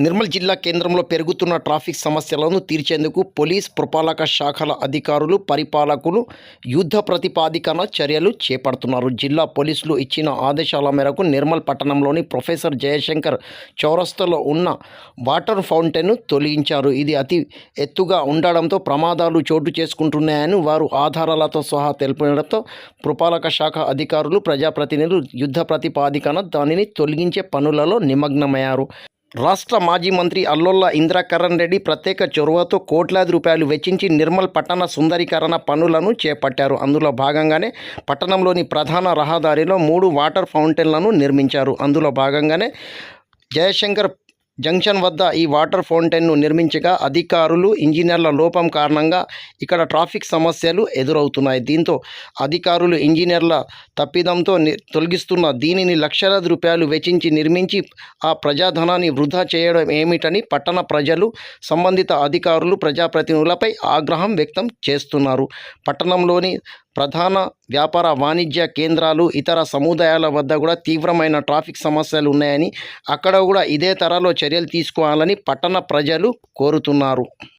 నిర్మల్ జిల్లా కేంద్రంలో పెరుగుతున్న ట్రాఫిక్ సమస్యలను తీర్చేందుకు పోలీస్ పురపాలక శాఖల అధికారులు పరిపాలకులు యుద్ధ ప్రతిపాదికన చర్యలు చేపడుతున్నారు. జిల్లా పోలీసులు ఇచ్చిన ఆదేశాల మేరకు నిర్మల్ పట్టణంలోని ప్రొఫెసర్ జయశంకర్ చౌరస్తలో ఉన్న వాటర్ ఫౌంటైన్ను తొలగించారు. ఇది అతి ఎత్తుగా ఉండడంతో ప్రమాదాలు చోటు చేసుకుంటున్నాయని వారు ఆధారాలతో సహా తెలిపడంతో పురపాలక శాఖ అధికారులు ప్రజాప్రతినిధులు యుద్ధ ప్రతిపాదికన దానిని తొలగించే పనులలో నిమగ్నమయ్యారు. రాష్ట్ర మాజీ మంత్రి అల్లోల్ల ఇంద్రకరణ్ రెడ్డి ప్రత్యేక చొరవతో కోట్లాది రూపాయలు వెచ్చించి నిర్మల్ పట్టణ సుందరీకరణ పనులను చేపట్టారు. అందులో భాగంగానే పట్టణంలోని ప్రధాన రహదారిలో మూడు వాటర్ ఫౌంటైన్లను నిర్మించారు. అందులో భాగంగానే జయశంకర్ జంక్షన్ వద్ద ఈ వాటర్ ఫౌంటైన్ను నిర్మించగా అధికారులు ఇంజనీర్ల లోపం కారణంగా ఇక్కడ ట్రాఫిక్ సమస్యలు ఎదురవుతున్నాయి. దీంతో అధికారులు ఇంజనీర్ల తప్పిదంతో తొలగిస్తున్న దీనిని లక్షలాది రూపాయలు వెచ్చించి నిర్మించి ఆ ప్రజాధనాన్ని వృధా చేయడం ఏమిటని పట్టణ ప్రజలు సంబంధిత అధికారులు ప్రజాప్రతినిధులపై ఆగ్రహం వ్యక్తం చేస్తున్నారు. పట్టణంలోని ప్రధాన వ్యాపార వాణిజ్య కేంద్రాలు ఇతర సముదాయాల వద్ద కూడా తీవ్రమైన ట్రాఫిక్ సమస్యలు ఉన్నాయని అక్కడ కూడా ఇదే తరలో చర్యలు తీసుకోవాలని పట్టణ ప్రజలు కోరుతున్నారు.